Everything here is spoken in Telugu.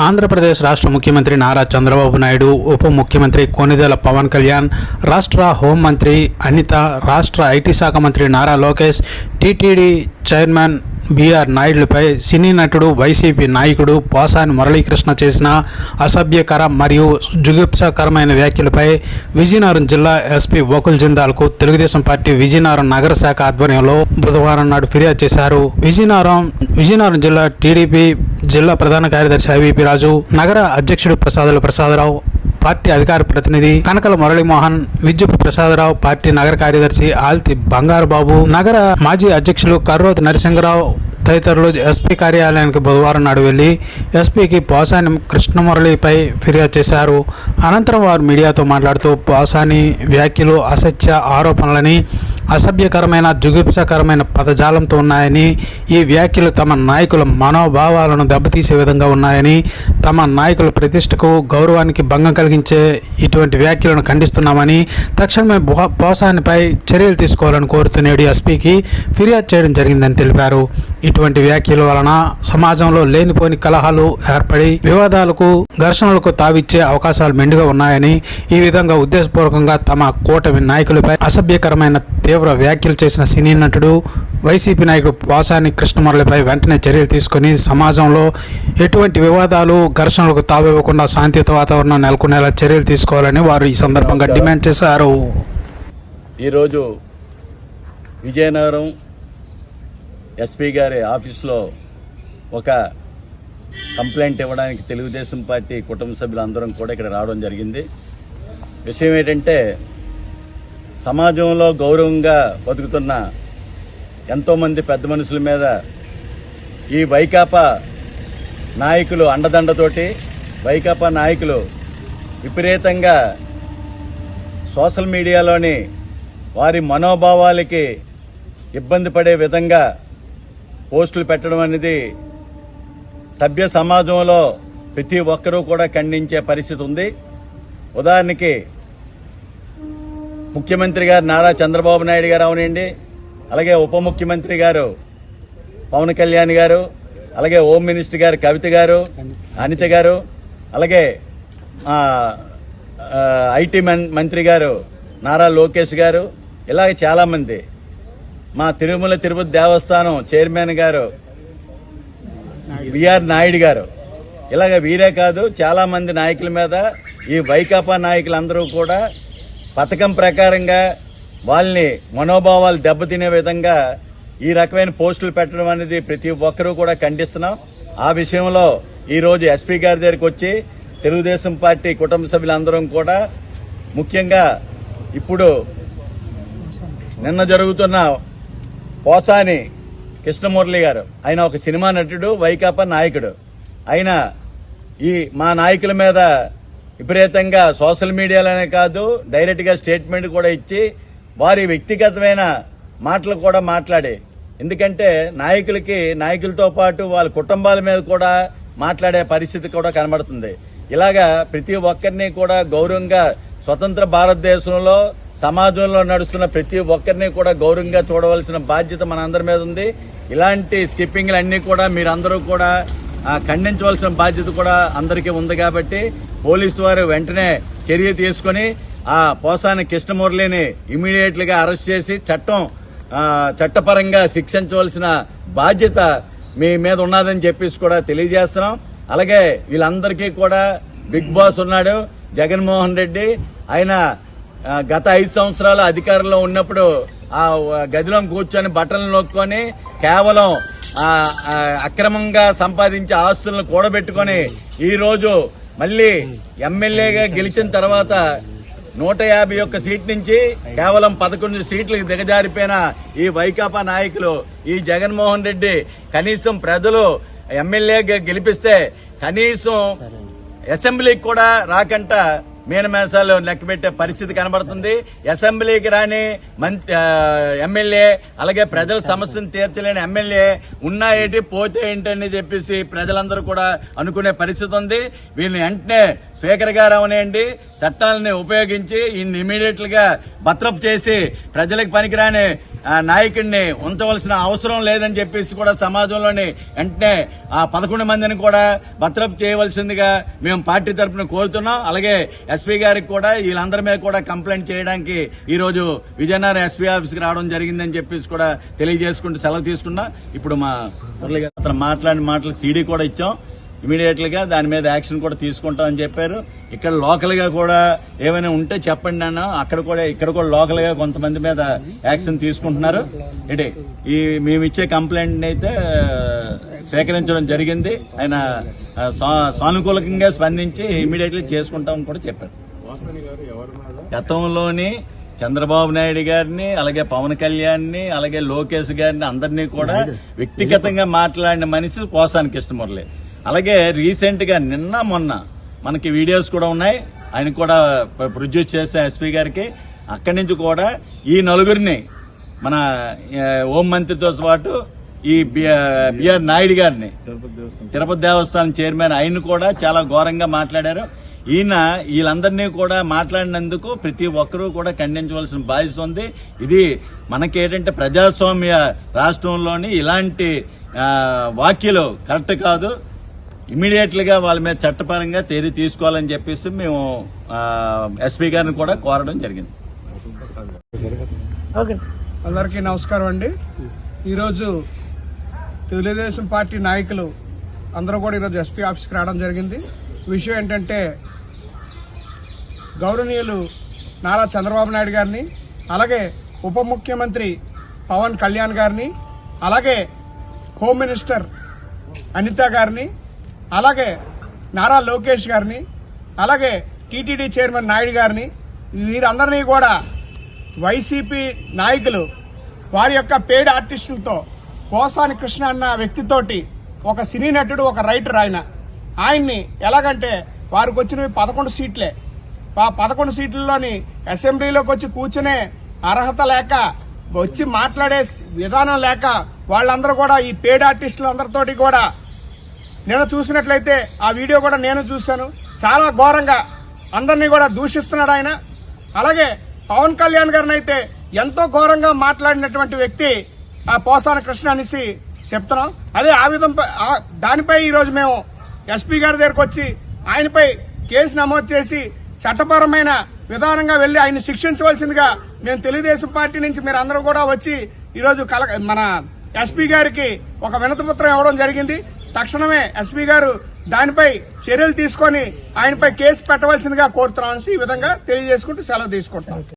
ఆంధ్రప్రదేశ్ రాష్ట్ర ముఖ్యమంత్రి నారా చంద్రబాబు నాయుడు ఉప ముఖ్యమంత్రి కోనిదేల పవన్ కళ్యాణ్ రాష్ట్ర హోంమంత్రి అనిత రాష్ట్ర ఐటీ శాఖ మంత్రి Nara Lokesh TTD chairman BR నాయుడులపై సినీ నటుడు వైసీపీ నాయకుడు పోసాని మురళీకృష్ణ చేసిన అసభ్యకర మరియు జుగుప్సకరమైన వ్యాఖ్యలపై విజయనగరం జిల్లా ఎస్పీ వకుల్ జిందాల్కు తెలుగుదేశం పార్టీ విజయనగరం నగర శాఖ ఆధ్వర్యంలో బుధవారం నాడు ఫిర్యాదు చేశారు. విజయనగరం విజయనగరం జిల్లా టీడీపీ జిల్లా ప్రధాన కార్యదర్శి ఐవీపీ రాజు నగర అధ్యక్షుడు ప్రసాదుల ప్రసాదరావు పార్టీ అధికార ప్రతినిధి కనకల మురళీమోహన్ విద్యుత్ ప్రసాదరావు పార్టీ నగర కార్యదర్శి ఆల్తి బంగారు బాబు నగర మాజీ అధ్యక్షులు కర్రోత్ నరసింహరావు తదితరులు ఎస్పీ కార్యాలయానికి బుధవారం నాడు వెళ్ళి ఎస్పీకి పోసాని కృష్ణమురళిపై ఫిర్యాదు చేశారు. అనంతరం వారు మీడియాతో మాట్లాడుతూ పోసాని వ్యాఖ్యలు అసత్య ఆరోపణలని అసభ్యకరమైన జుగుప్సకరమైన పదజాలంతో ఉన్నాయని ఈ వ్యాఖ్యలు తమ నాయకుల మనోభావాలను దెబ్బతీసే విధంగా ఉన్నాయని తమ నాయకుల ప్రతిష్టకు గౌరవానికి భంగం కలిగించే ఇటువంటి వ్యాఖ్యలను ఖండిస్తున్నామని తక్షణమే పోసానిపై చర్యలు తీసుకోవాలని కోరుతూ నేడు ఎస్పీకి ఫిర్యాదు చేయడం జరిగిందని తెలిపారు. ఇటువంటి వ్యాఖ్యల వలన సమాజంలో లేనిపోని కలహాలు ఏర్పడి వివాదాలకు ఘర్షణలకు తావిచ్చే అవకాశాలు మెండుగా ఉన్నాయని ఈ విధంగా ఉద్దేశపూర్వకంగా తమ కూటమి నాయకులపై అసభ్యకరమైన తీవ్ర వ్యాఖ్యలు చేసిన సినీ నటుడు వైసీపీ నాయకుడు పోసాని కృష్ణమురళిపై వెంటనే చర్యలు తీసుకుని సమాజంలో ఎటువంటి వివాదాలు ఘర్షణలకు తావివ్వకుండా శాంతియుత వాతావరణం నెలకొనేలా చర్యలు తీసుకోవాలని వారు ఈ సందర్భంగా డిమాండ్ చేశారు. ఈరోజు విజయనగరం ఎస్పీ గారి ఆఫీస్లో ఒక కంప్లైంట్ ఇవ్వడానికి తెలుగుదేశం పార్టీ కుటుంబ సభ్యులందరం కూడా ఇక్కడ రావడం జరిగింది. విషయం ఏంటంటే సమాజంలో గౌరవంగా బతుకుతున్న ఎంతోమంది పెద్ద మనుషుల మీద ఈ వైకాపా నాయకులు అండదండతోటి వైకాపా నాయకులు విపరీతంగా సోషల్ మీడియాలోని వారి మనోభావాలకి ఇబ్బంది పడే విధంగా పోస్టులు పెట్టడం అనేది సభ్య సమాజంలో ప్రతి ఒక్కరూ కూడా ఖండించే పరిస్థితి ఉంది. ఉదాహరణకి ముఖ్యమంత్రి గారు నారా చంద్రబాబు నాయుడు గారు అవనండి. అలాగే ఉప ముఖ్యమంత్రి గారు పవన్ కళ్యాణ్ గారు అలాగే హోమ్ మినిస్టర్ గారు కవిత గారు అనిత గారు అలాగే ఐటీ మంత్రి గారు నారా లోకేష్ గారు ఇలాగే చాలామంది. మా తిరుమల తిరుపతి దేవస్థానం చైర్మన్ గారు విఆర్ నాయుడు గారు. ఇలాగ వీరే కాదు చాలామంది నాయకుల మీద ఈ వైకాపా నాయకులందరూ కూడా పథకం ప్రకారంగా వాళ్ళని మనోభావాలు దెబ్బతినే విధంగా ఈ రకమైన పోస్టులు పెట్టడం అనేది ప్రతి ఒక్కరూ కూడా ఖండిస్తున్నాం. ఆ విషయంలో ఈరోజు ఎస్పీ గారి దగ్గరికి వచ్చి తెలుగుదేశం పార్టీ కుటుంబ సభ్యులందరం కూడా ముఖ్యంగా ఇప్పుడు నిన్న జరుగుతున్న పోసాని కృష్ణమురళి గారు ఆయన ఒక సినిమా నటుడు వైకాపా నాయకుడు. ఆయన ఈ మా నాయకుల మీద విపరీతంగా సోషల్ మీడియాలోనే కాదు డైరెక్ట్గా స్టేట్మెంట్ కూడా ఇచ్చి వారి వ్యక్తిగతమైన మాటలు కూడా మాట్లాడే. ఎందుకంటే నాయకులకి నాయకులతో పాటు వాళ్ళ కుటుంబాల మీద కూడా మాట్లాడే పరిస్థితి కూడా కనబడుతుంది. ఇలాగా ప్రతి ఒక్కరిని కూడా గౌరవంగా స్వతంత్ర భారతదేశంలో సమాజంలో నడుస్తున్న ప్రతి ఒక్కరిని కూడా గౌరవంగా చూడవలసిన బాధ్యత మనందరి మీద ఉంది. ఇలాంటి స్కిప్పింగ్లు అన్నీ కూడా మీరందరూ కూడా ఖండించవలసిన బాధ్యత కూడా అందరికీ ఉంది కాబట్టి పోలీసు వారు వెంటనే చర్య తీసుకొని ఆ పోసాని కృష్ణమురళిని ఇమీడియట్గా అరెస్ట్ చేసి చట్టం చట్టపరంగా శిక్షించవలసిన బాధ్యత మీ మీద ఉన్నదని చెప్పేసి కూడా తెలియజేస్తున్నాం. అలాగే వీళ్ళందరికీ కూడా బిగ్ బాస్ ఉన్నాడు జగన్మోహన్ రెడ్డి. ఆయన గత ఐదు సంవత్సరాలు అధికారంలో ఉన్నప్పుడు ఆ గదిలో కూర్చొని బట్టలు నొక్కొని కేవలం అక్రమంగా సంపాదించే ఆస్తులను కూడబెట్టుకొని ఈరోజు మళ్ళీ ఎమ్మెల్యేగా గెలిచిన తర్వాత నూట యాభై ఒక్క సీట్ నుంచి కేవలం పదకొండు సీట్లకు దిగజారిపోయిన ఈ వైకాపా నాయకులు ఈ జగన్మోహన్ రెడ్డి కనీసం ప్రజలు ఎమ్మెల్యేగా గెలిపిస్తే కనీసం అసెంబ్లీకి కూడా రాకంట మీనమేసాలు లెక్క పెట్టే పరిస్థితి కనబడుతుంది. అసెంబ్లీకి రాని మంత్రి ఎమ్మెల్యే అలాగే ప్రజల సమస్యను తీర్చలేని ఎమ్మెల్యే ఉన్నా ఏంటి పోతే ఏంటని చెప్పేసి ప్రజలందరూ కూడా అనుకునే పరిస్థితి ఉంది. వీళ్ళని వెంటనే స్పీకర్ గారు అవనేయండి. చట్టాలని ఉపయోగించి ఈయన్ని ఇమీడియట్లుగా భద్రప్ చేసి ప్రజలకు పనికిరాని నాయకుడిని ఉంచవలసిన అవసరం లేదని చెప్పేసి కూడా సమాజంలోని వెంటనే ఆ పదకొండు మందిని కూడా భద్రపు చేయవలసిందిగా మేము పార్టీ తరఫున కోరుతున్నాం. అలాగే ఎస్పీ గారికి కూడా వీళ్ళందరి మీద కూడా కంప్లైంట్ చేయడానికి ఈరోజు విజయనగరం ఎస్పీ ఆఫీస్కి రావడం జరిగిందని చెప్పేసి కూడా తెలియజేసుకుంటూ సెలవు తీసుకున్నా. ఇప్పుడు మా మురళి గారు మాట్లాడిన మాటలు సీడీ కూడా ఇచ్చాం. ఇమీడియట్గా దాని మీద యాక్షన్ కూడా తీసుకుంటామని చెప్పారు. ఇక్కడ లోకల్గా కూడా ఏమైనా ఉంటే చెప్పండి అన్న. అక్కడ కూడా ఇక్కడ కూడా లోకల్గా కొంతమంది మీద యాక్షన్ తీసుకుంటున్నారు. ఏంటి? ఈ మేము ఇచ్చే కంప్లైంట్ అయితే స్వీకరించడం జరిగింది. ఆయన సానుకూలంగా స్పందించి ఇమీడియట్లీ చేసుకుంటామని కూడా చెప్పారు. గతంలోని చంద్రబాబు నాయుడు గారిని అలాగే పవన్ కళ్యాణ్ని అలాగే లోకేష్ గారిని అందరినీ కూడా వ్యక్తిగతంగా మాట్లాడిన మనిషి పోసానికి ఇష్టమురలే అలాగే రీసెంట్గా నిన్న మొన్న మనకి వీడియోస్ కూడా ఉన్నాయి. ఆయన కూడా ప్ర- ప్రొడ్యూస్ చేసే ఎస్పీ గారికి. అక్కడి నుంచి కూడా ఈ నలుగురిని మన హోం మంత్రితో పాటు ఈ బిఆర్ నాయుడు గారిని తిరుపతి దేవస్థానం. చైర్మన్ ఆయన కూడా చాలా ఘోరంగా మాట్లాడారు. ఈయన వీళ్ళందరినీ కూడా మాట్లాడినందుకు ప్రతి ఒక్కరూ కూడా ఖండించవలసిన బాధ్యత ఉంది. ఇది మనకేంటంటే ప్రజాస్వామ్య రాష్ట్రంలోని ఇలాంటి ఆ, వ్యాఖ్యలు కరెక్ట్ కాదు. ఇమీడియట్గా వాళ్ళ మీద చట్టపరంగా తేదీ తీసుకోవాలని చెప్పేసి మేము ఎస్పీ గారిని కూడా కోరడం జరిగింది. అందరికీ నమస్కారం అండి. ఈరోజు తెలుగుదేశం పార్టీ నాయకులు అందరూ కూడా ఈరోజు ఎస్పీ ఆఫీస్కి రావడం జరిగింది. విషయం ఏంటంటే గౌరవనీయులు నారా చంద్రబాబు నాయుడు గారిని అలాగే ఉప ముఖ్యమంత్రి పవన్ కళ్యాణ్ గారిని అలాగే హోమ్ మినిస్టర్ అనిత గారిని అలాగే నారా లోకేష్ గారిని అలాగే టీటీడీ చైర్మన్ నాయుడు గారిని వీరందరినీ కూడా వైసీపీ నాయకులు వారి యొక్క పేడ్ ఆర్టిస్టులతో కోసాని కృష్ణ అన్న వ్యక్తితోటి ఒక సినీ నటుడు ఒక రైటర్ ఆయన. ఆయన్ని ఎలాగంటే వారికి వచ్చినవి పదకొండు సీట్లే. ఆ పదకొండు సీట్లలోని అసెంబ్లీలోకి వచ్చి కూర్చునే అర్హత లేక వచ్చి మాట్లాడే విధానం లేక వాళ్ళందరూ కూడా ఈ పేడ్ ఆర్టిస్టులు అందరితోటి కూడా నేను చూసినట్లయితే ఆ వీడియో కూడా నేను చూశాను. చాలా ఘోరంగా అందరినీ కూడా దూషిస్తున్నాడు ఆయన. అలాగే పవన్ కళ్యాణ్ గారిని అయితే ఎంతో ఘోరంగా మాట్లాడినటువంటి వ్యక్తి ఆ పోసాన కృష్ణ అనేసి చెప్తున్నాం. అదే ఆ విధంపై దానిపై ఈరోజు మేము ఎస్పీ గారి దగ్గరకు వచ్చి ఆయనపై కేసు నమోదు చేసి చట్టపరమైన విధానంగా వెళ్ళి ఆయన శిక్షించవలసిందిగా మేము తెలుగుదేశం పార్టీ నుంచి మీరు అందరూ కూడా వచ్చి ఈరోజు కల మన ఎస్పీ గారికి ఒక వినతిపత్రం ఇవ్వడం జరిగింది. తక్షణమే ఎస్పీ గారు దానిపై చర్యలు తీసుకొని ఆయనపై కేసు పెట్టవలసిందిగా కోరుతున్నామని ఈ విధంగా తెలియజేసుకుంటూ సెలవు తీసుకుంటాం